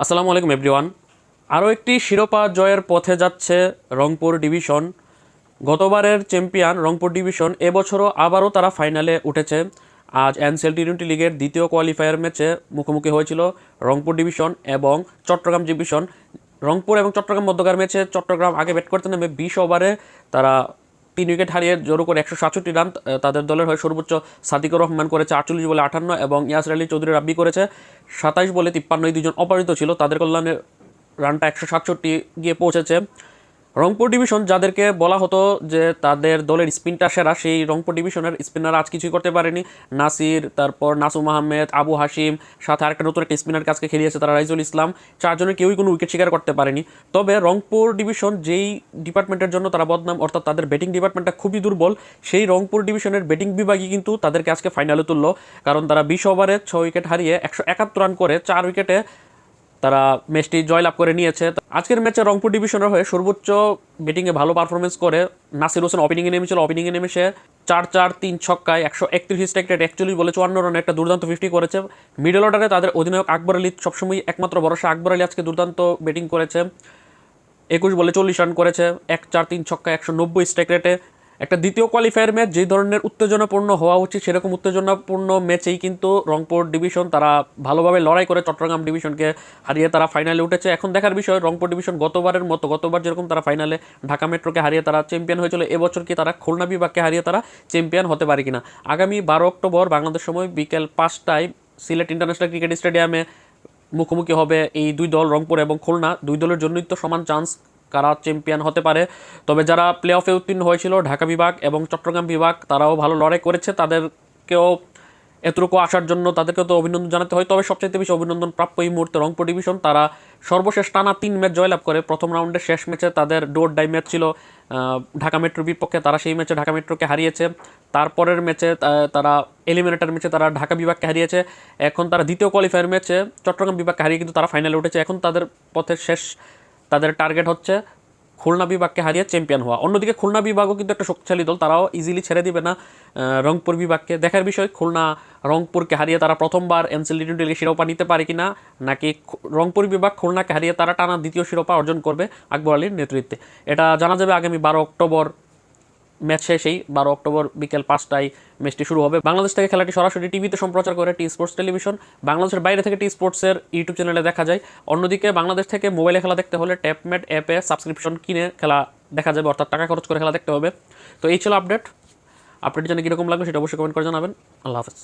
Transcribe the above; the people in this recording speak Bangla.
আসসালামু আলাইকুম এভরিওয়ান আরও একটি শিরোপা জয়ের পথে যাচ্ছে রংপুর ডিভিশন। গতবারের চ্যাম্পিয়ন রংপুর ডিভিশন, এবছরও আবারও তারা ফাইনালে উঠেছে। আজ এনসিএল টি টোয়েন্টি লিগের দ্বিতীয় কোয়ালিফায়ার ম্যাচে মুখোমুখি হয়েছিল রংপুর ডিভিশন এবং চট্টগ্রাম ডিভিশন। রংপুর এবং চট্টগ্রাম মধ্যকার ম্যাচে চট্টগ্রাম আগে ব্যাট করতে নেমে বিশ ওভারে তারা তিন উইকেট হারিয়ে জোর করে একশো সাতষট্টি রান তাদের দলের হয়ে সর্বোচ্চ সাদিকুর রহমান করেছে আটচল্লিশ বলে আটান্ন এবং ইয়াসর আলী চৌধুরী রাব্বি করেছে সাতাইশ বলে তিপ্পান্ন দুজন অপরাজিত ছিল। তাদের কল্যাণে রানটা একশো সাতষট্টি গিয়ে পৌঁছেছে। রংপুর ডিভিশন যাদেরকে বলা হতো যে তাদের দলের স্পিনটা সেরা, সেই রংপুর ডিভিশনের স্পিনার আজ কিছুই করতে পারেনি। নাসির, তারপর নাসুম আহমেদ, আবু হাসিম সাথে আরেকটা নতুন একটা স্পিনার কাছকে খেলিয়েছে তারা, রাইজুল ইসলাম। চারজনের কেউই কোনো উইকেট শিকার করতে পারেনি। তবে রংপুর ডিভিশন যেই ডিপার্টমেন্টের জন্য তারা বদনাম, অর্থাৎ তাদের ব্যাটিং ডিপার্টমেন্টটা খুবই দুর্বল, সেই রংপুর ডিভিশনের ব্যাটিং বিভাগই কিন্তু তাদেরকে আজকে ফাইনালে তুললো। কারণ তারা বিশ ওভারে ছ উইকেট হারিয়ে একশো একাত্তর রান করে, চার উইকেটে তারা ম্যাচটি জয়লাভ করে নিয়েছে। আজকের ম্যাচে রংপুর ডিভিশনের হয়ে সর্বোচ্চ ব্যাটিংয়ে ভালো পারফরমেন্স করে নাসির হোসেন ওপেনিংয়ে নেমেছিল। ওপেনিংয়ে নেমে সে চার চার, তিন ছক্কায় একশো একত্রিশ স্ট্রাইক রেট একচল্লিশ বলে চুয়ান্ন রানে একটা দুর্দান্ত ফিফটি করেছে। মিডল অর্ডারে তাদের অধিনায়ক আকবর আলী সবসময় একমাত্র ভরসা। আকবর আলী আজকে দুর্দান্ত ব্যাটিং করেছে। একুশ বলে চল্লিশ রান করেছে। এক চার, তিন ছক্কা একশো নব্বই স্ট্রাইক রেটে একটা দ্বিতীয় কোয়ালিফায়ার ম্যাচ যে ধরনের উত্তেজনাপূর্ণ হওয়া উচিত, সেরকম উত্তেজনাপূর্ণ ম্যাচেই কিন্তু রংপুর ডিভিশন তারা ভালোভাবে লড়াই করে চট্টগ্রাম ডিভিশনকে হারিয়ে তারা ফাইনালে উঠেছে। এখন দেখার বিষয়, রংপুর ডিভিশন গতবারের মতো, গতবার যেরকম তারা ফাইনালে ঢাকা মেট্রোকে হারিয়ে তারা চ্যাম্পিয়ন হয়েছিল, এবছর কি তারা খুলনা বিভাগকে হারিয়ে তারা চ্যাম্পিয়ন হতে পারে কিনা? আগামী বারো অক্টোবর বাংলাদেশ সময় বিকেল পাঁচটায় সিলেট ইন্টারন্যাশনাল ক্রিকেট স্টেডিয়ামে মুখোমুখি হবে এই দুই দল, রংপুর এবং খুলনা। দুই দলের জন্যই তো সমান চান্স কারা চ্যাম্পিয়ন হতে পারে। তবে যারা প্লে অফে উত্তীর্ণ হয়েছিল, ঢাকা বিভাগ এবং চট্টগ্রাম বিভাগ, তারাও ভালো লড়াই করেছে। তাদেরকেও এতটুকু আসার জন্য তাদেরকেও তো অভিনন্দন জানাতে হয়। তবে সবচেয়ে বেশি অভিনন্দন প্রাপ্য এই মুহূর্তে রংপুর ডিভিশন। তারা সর্বশেষ টানা তিন ম্যাচ জয়লাভ করে। প্রথম রাউন্ডে শেষ ম্যাচে তাদের ডোর ডাই ম্যাচ ছিল ঢাকা মেট্রোর বিপক্ষে। তারা সেই ম্যাচে ঢাকা মেট্রোকে হারিয়েছে। তারপরের ম্যাচে তারা এলিমিনেটর ম্যাচে তারা ঢাকা বিভাগকে হারিয়েছে। এখন তারা দ্বিতীয় কোয়ালিফায়ার ম্যাচে চট্টগ্রাম বিভাগকে হারিয়ে কিন্তু তারা ফাইনালে উঠেছে। এখন তাদের পথের শেষ তাদের টার্গেট হচ্ছে খুলনা বিভাগকে হারিয়ে চ্যাম্পিয়ন হওয়া। অন্যদিকে খুলনা বিভাগও কিন্তু একটা শক্তিশালী দল, তারাও ইজিলি ছেড়ে দিবে না রংপুর বিভাগকে। দেখার বিষয়, খুলনা রংপুরকে হারিয়ে তারা প্রথমবার এনসিএল টি টোয়েন্টি শিরোপা নিতে পারে কি না নাকি রংপুর বিভাগ খুলনাকে হারিয়ে তারা টানা দ্বিতীয় শিরোপা অর্জন করবে আকবর আলীর নেতৃত্বে। এটা জানা যাবে আগামী বারো অক্টোবর ম্যাচ শেষেই বারো অক্টোবর বিকেল পাঁচটায় ম্যাচটি শুরু হবে। বাংলাদেশ থেকে খেলাটি সরাসরি টিভিতে সম্প্রচার করে টি স্পোর্টস টেলিভিশন। বাংলাদেশের বাইরে থেকে টি স্পোর্টসের ইউটিউব চ্যানেলে দেখা যায়। অন্যদিকে বাংলাদেশ থেকে মোবাইলে খেলা দেখতে হলে ট্যাপমেট অ্যাপে সাবস্ক্রিপশন কিনে খেলা দেখা যাবে, অর্থাৎ টাকা খরচ করে খেলা দেখতে হবে। তো এই ছিল আপডেট। আপডেট জানে কীরকম লাগবে সেটা অবশ্যই কমেন্ট করে জানাবেন। আল্লাহ হাফেজ।